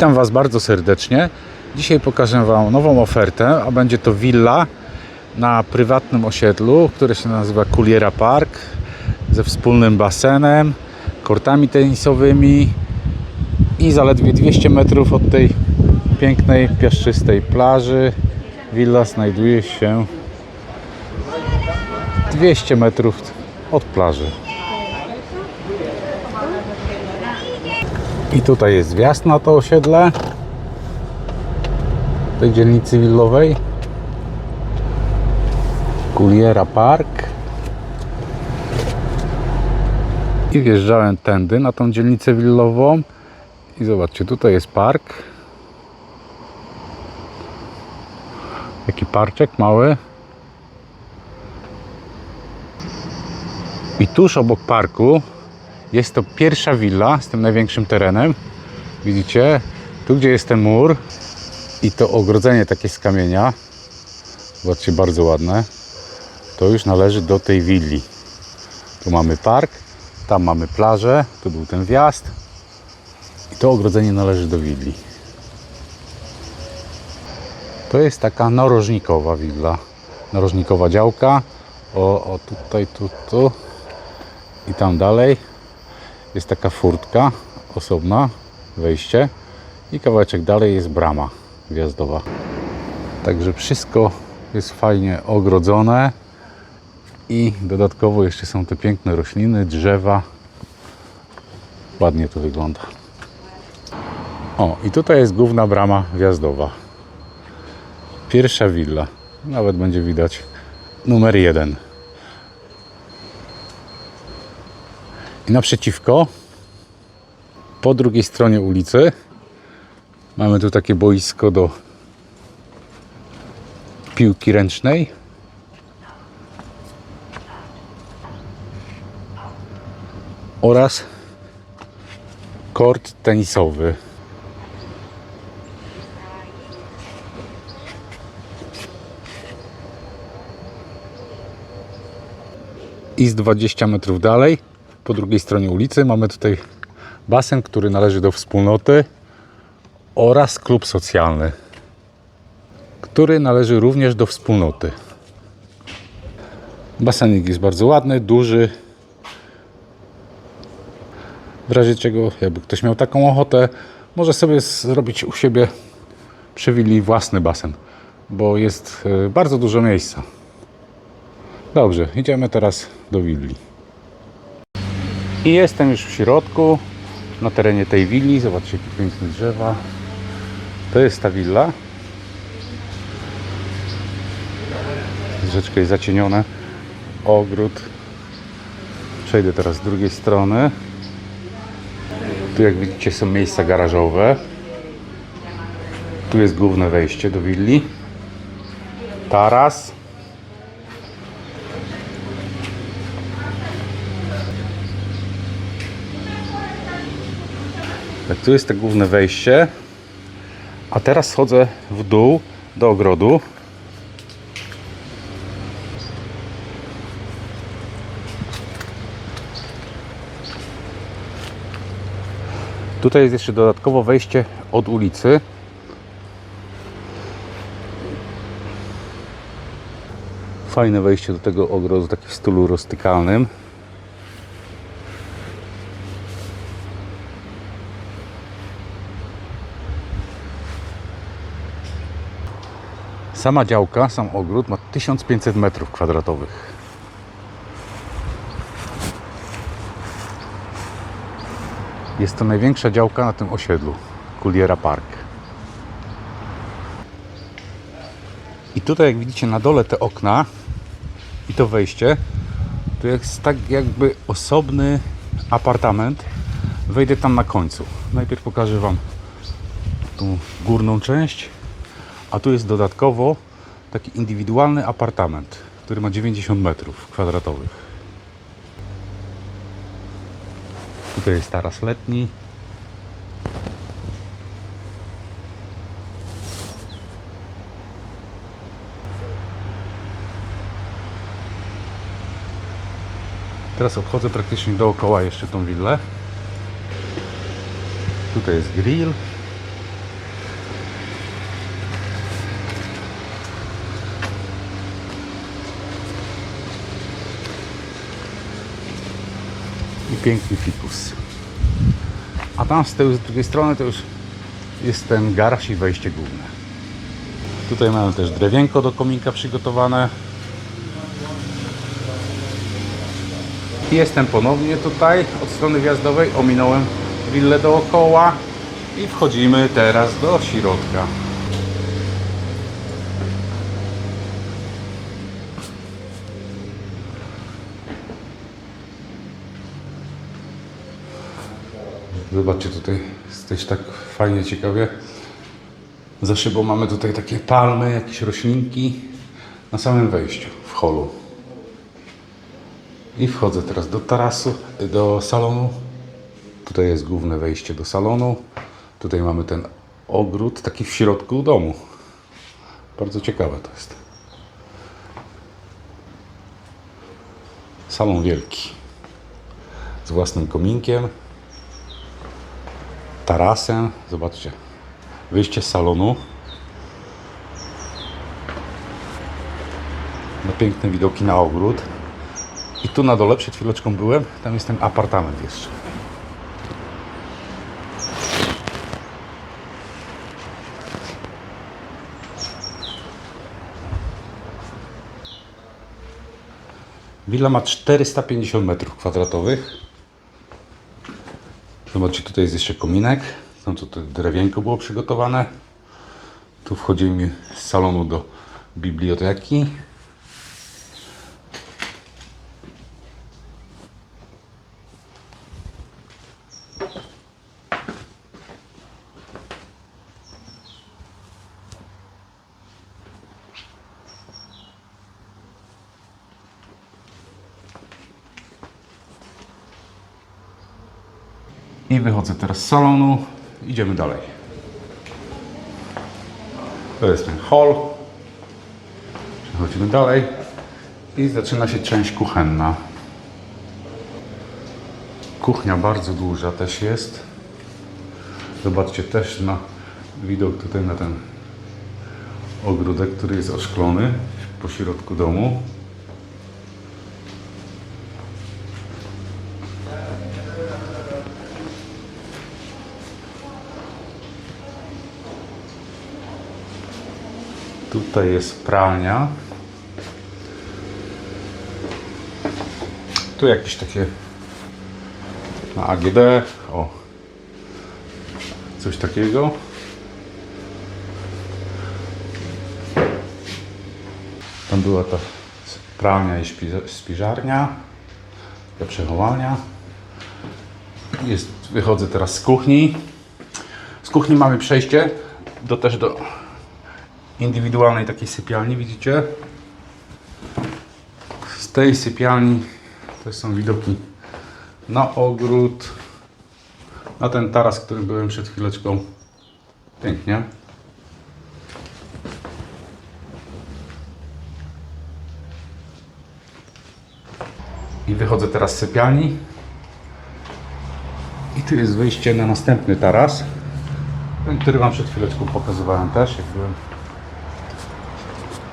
Witam Was bardzo serdecznie. Dzisiaj pokażę Wam nową ofertę, a będzie to willa na prywatnym osiedlu, które się nazywa Kuliera Park ze wspólnym basenem, kortami tenisowymi i zaledwie 200 metrów od tej pięknej, piaszczystej plaży. Willa znajduje się 200 metrów od plaży. I tutaj jest wjazd na to osiedle tej dzielnicy willowej. Kuliera Park. I wjeżdżałem tędy na tą dzielnicę willową. I zobaczcie, tutaj jest park. Jaki parczek mały. I tuż obok parku jest to pierwsza willa z tym największym terenem. Widzicie? Tu, gdzie jest ten mur i to ogrodzenie takie z kamienia. Zobaczcie, bardzo ładne. To już należy do tej willi. Tu mamy park, tam mamy plażę, tu był ten wjazd. I to ogrodzenie należy do willi. To jest taka narożnikowa willa. Narożnikowa działka. O, o tutaj, tu, tu i tam dalej jest taka furtka osobna, wejście i kawałeczek dalej jest brama wjazdowa. Także wszystko jest fajnie ogrodzone i dodatkowo jeszcze są te piękne rośliny, drzewa. Ładnie to wygląda. O, i tutaj jest główna brama wjazdowa. Pierwsza willa. Nawet będzie widać numer jeden. Naprzeciwko, po drugiej stronie ulicy, mamy tu takie boisko do piłki ręcznej. Oraz kort tenisowy. I z 20 metrów dalej po drugiej stronie ulicy mamy tutaj basen, który należy do wspólnoty oraz klub socjalny, który należy również do wspólnoty. Basenik jest bardzo ładny, duży. W razie czego, jakby ktoś miał taką ochotę, może sobie zrobić u siebie przy willi własny basen, bo jest e, bardzo dużo miejsca. Dobrze, idziemy teraz do willi. I jestem już w środku, na terenie tej willi. Zobaczcie, jakie piękne drzewa. To jest ta willa. Rzeczka jest zacienione. Ogród. Przejdę teraz z drugiej strony. Tu jak widzicie są miejsca garażowe. Tu jest główne wejście do willi. Taras. Tak, tu jest to główne wejście. A teraz schodzę w dół do ogrodu. Tutaj jest jeszcze dodatkowo wejście od ulicy. Fajne wejście do tego ogrodu, taki w stylu rustykalnym. Sama działka, sam ogród ma 1500 metrów kwadratowych. Jest to największa działka na tym osiedlu, Kuliera Park. I tutaj jak widzicie na dole te okna i to wejście, to jest tak jakby osobny apartament. Wejdę tam na końcu. Najpierw pokażę Wam tą górną część, a tu jest dodatkowo taki indywidualny apartament, który ma 90 metrów kwadratowych. Tutaj jest taras letni. Teraz obchodzę praktycznie dookoła jeszcze tą willę. Tutaj jest grill. Piękny fikus. A tam z tyłu, z drugiej strony to już jest ten garaż i wejście główne. Tutaj mamy też drewienko do kominka przygotowane. Jestem ponownie tutaj od strony wjazdowej. Ominąłem willę dookoła i wchodzimy teraz do środka. Zobaczcie tutaj, jest też tak fajnie, ciekawie. Za szybą mamy tutaj takie palmy, jakieś roślinki na samym wejściu w holu. I wchodzę teraz do tarasu, do salonu. Tutaj jest główne wejście do salonu. Tutaj mamy ten ogród taki w środku domu. Bardzo ciekawe to jest. Salon wielki. Z własnym kominkiem. Tarasem. Zobaczcie. Wyjście z salonu. Na piękne widoki na ogród. I tu na dole przed chwileczką byłem. Tam jest ten apartament jeszcze. Willa ma 450 metrów kwadratowych. Zobaczcie, tutaj jest jeszcze kominek. Tam to, to drewienko było przygotowane. Tu wchodzimy z salonu do biblioteki. Wychodzę teraz z salonu. Idziemy dalej. To jest ten hall. Przechodzimy dalej. I zaczyna się część kuchenna. Kuchnia bardzo duża też jest. Zobaczcie też na widok tutaj na ten ogródek, który jest oszklony po środku domu. Tutaj jest pralnia. Tu jakieś takie na AGD. O. Coś takiego. Tam była ta pralnia i spiżarnia. Ta przechowania. Jest, wychodzę teraz z kuchni. Z kuchni mamy przejście do też do indywidualnej takiej sypialni, widzicie? Z tej sypialni to są widoki na ogród, na ten taras, który byłem przed chwileczką. Pięknie. I wychodzę teraz z sypialni. I tu jest wyjście na następny taras. Ten, który Wam przed chwileczką pokazywałem też, jak byłem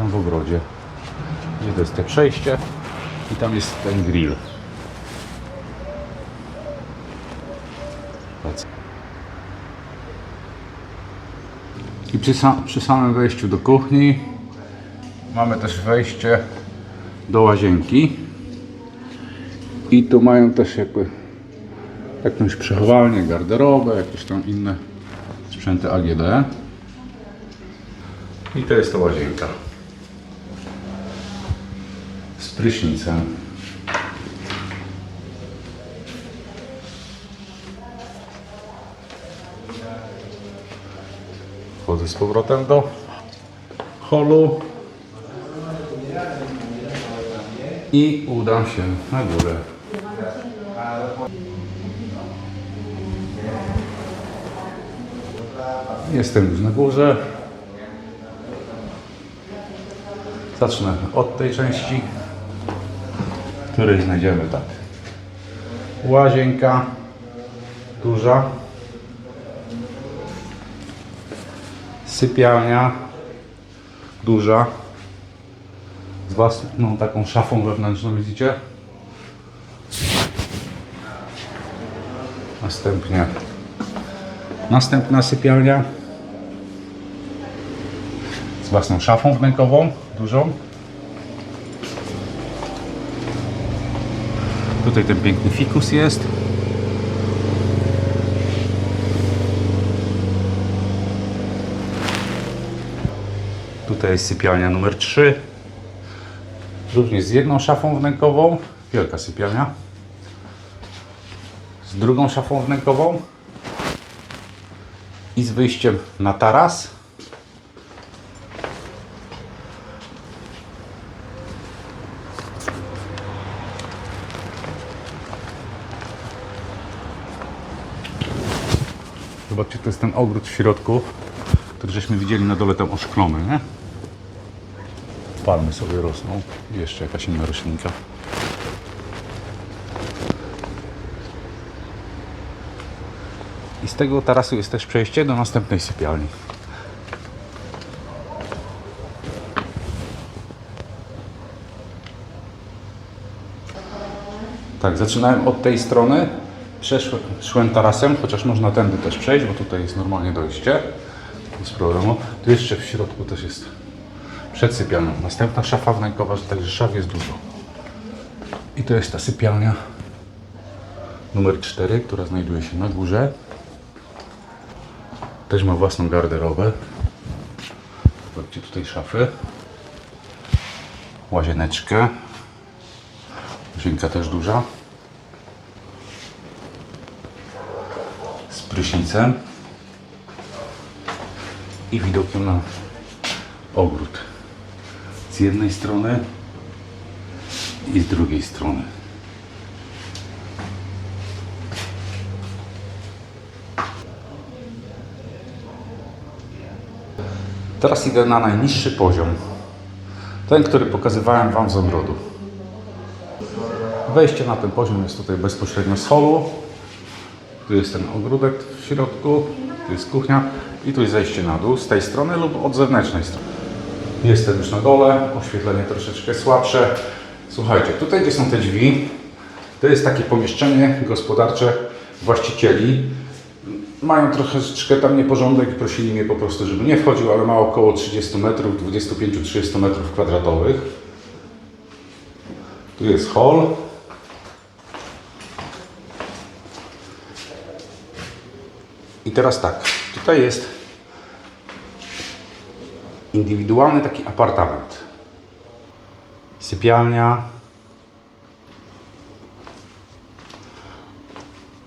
tam w ogrodzie. Gdzie to jest te przejście i tam jest ten grill. I przy, sam, przy samym wejściu do kuchni mamy też wejście do łazienki. I tu mają też jakby jakąś przechowalnię, garderobę, jakieś tam inne sprzęty AGD. I to jest to łazienka. Z prysznicem. Wchodzę z powrotem do holu. I udam się na górę. Jestem już na górze. Zacznę od tej części, której znajdziemy tak. Łazienka duża. Sypialnia duża. Z własną taką szafą wewnętrzną, widzicie? Następnie następna sypialnia z własną szafą wnękową, dużą. Tutaj ten piękny fikus jest. Tutaj jest sypialnia numer 3. Również z jedną szafą wnękową. Wielka sypialnia. Z drugą szafą wnękową. I z wyjściem na taras. Zobaczcie, to jest ten ogród w środku, który żeśmy widzieli na dole tam oszklony, nie? Palmy sobie rosną. I jeszcze jakaś inna roślinka. I z tego tarasu jest też przejście do następnej sypialni. Tak, zaczynałem od tej strony. Przeszłem szłem tarasem, chociaż można tędy też przejść, bo tutaj jest normalnie dojście. Bez problemu. Tu jeszcze w środku też jest przed sypialnią. Następna szafa wnękowa, także szaf jest dużo. I to jest ta sypialnia numer 4, która znajduje się na górze. Też ma własną garderobę. Zobaczcie tutaj szafy. Łazieneczkę. Łazienka też duża. Z I widokiem na ogród. Z jednej strony i z drugiej strony. Teraz idę na najniższy poziom. Ten, który pokazywałem Wam z ogrodu. Wejście na ten poziom jest tutaj bezpośrednio z holu. Tu jest ten ogródek w środku, tu jest kuchnia i tu jest zejście na dół z tej strony lub od zewnętrznej strony. Jestem już na dole, oświetlenie troszeczkę słabsze. Słuchajcie, tutaj gdzie są te drzwi, to jest takie pomieszczenie gospodarcze właścicieli. Mają troszeczkę tam nieporządek i prosili mnie po prostu, żeby nie wchodził, ale ma około 30 metrów, 25-30 metrów kwadratowych. Tu jest hall. I teraz tak, tutaj jest indywidualny taki apartament. Sypialnia.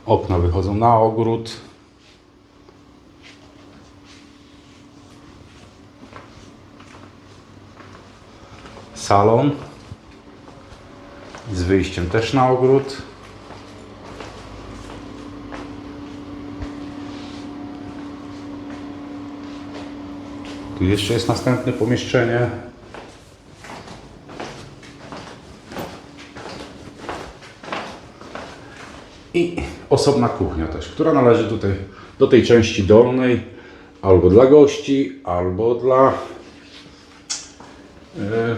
Okna wychodzą na ogród. Salon. Z wyjściem też na ogród. Tu jeszcze jest następne pomieszczenie. I osobna kuchnia też, która należy tutaj do tej części dolnej, albo dla gości, albo dla e,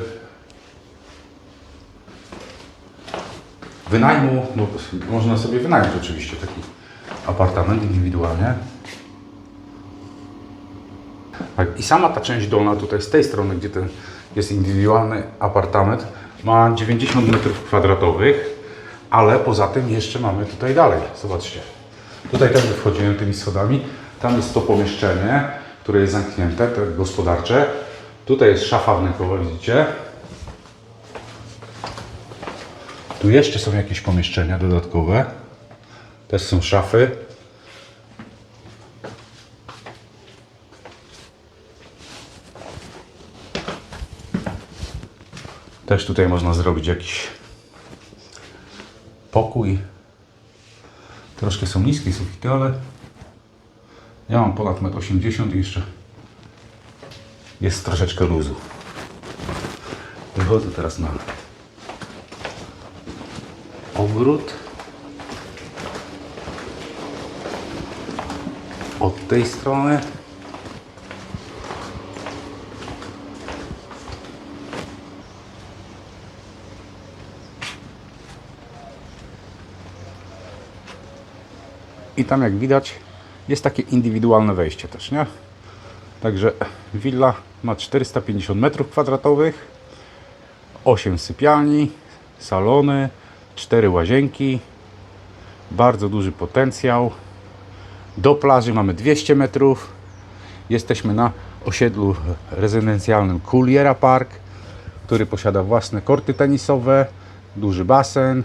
wynajmu. No, można sobie wynająć oczywiście taki apartament indywidualnie. Tak, I sama ta część dolna tutaj z tej strony, gdzie ten jest indywidualny apartament, ma 90 m2, ale poza tym jeszcze mamy tutaj dalej. Zobaczcie. Tutaj też wchodziłem tymi schodami. Tam jest to pomieszczenie, które jest zamknięte, te gospodarcze. Tutaj jest szafa wnękowa, widzicie? Tu jeszcze są jakieś pomieszczenia dodatkowe. Też są szafy. Też tutaj można zrobić jakiś pokój. Troszkę są niskie sufity, ale ja mam ponad 1,80 m i jeszcze jest troszeczkę luzu. Wychodzę teraz na ogród. Od tej strony. Tam jak widać jest takie indywidualne wejście też, nie? Także willa ma 450 m2, 8 sypialni, salony, 4 łazienki, bardzo duży potencjał. Do plaży mamy 200 metrów. Jesteśmy na osiedlu rezydencjalnym Cooliera Park, który posiada własne korty tenisowe, duży basen.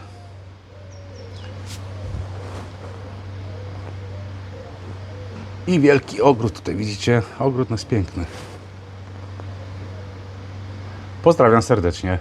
I wielki ogród, tutaj widzicie, ogród jest piękny. Pozdrawiam serdecznie.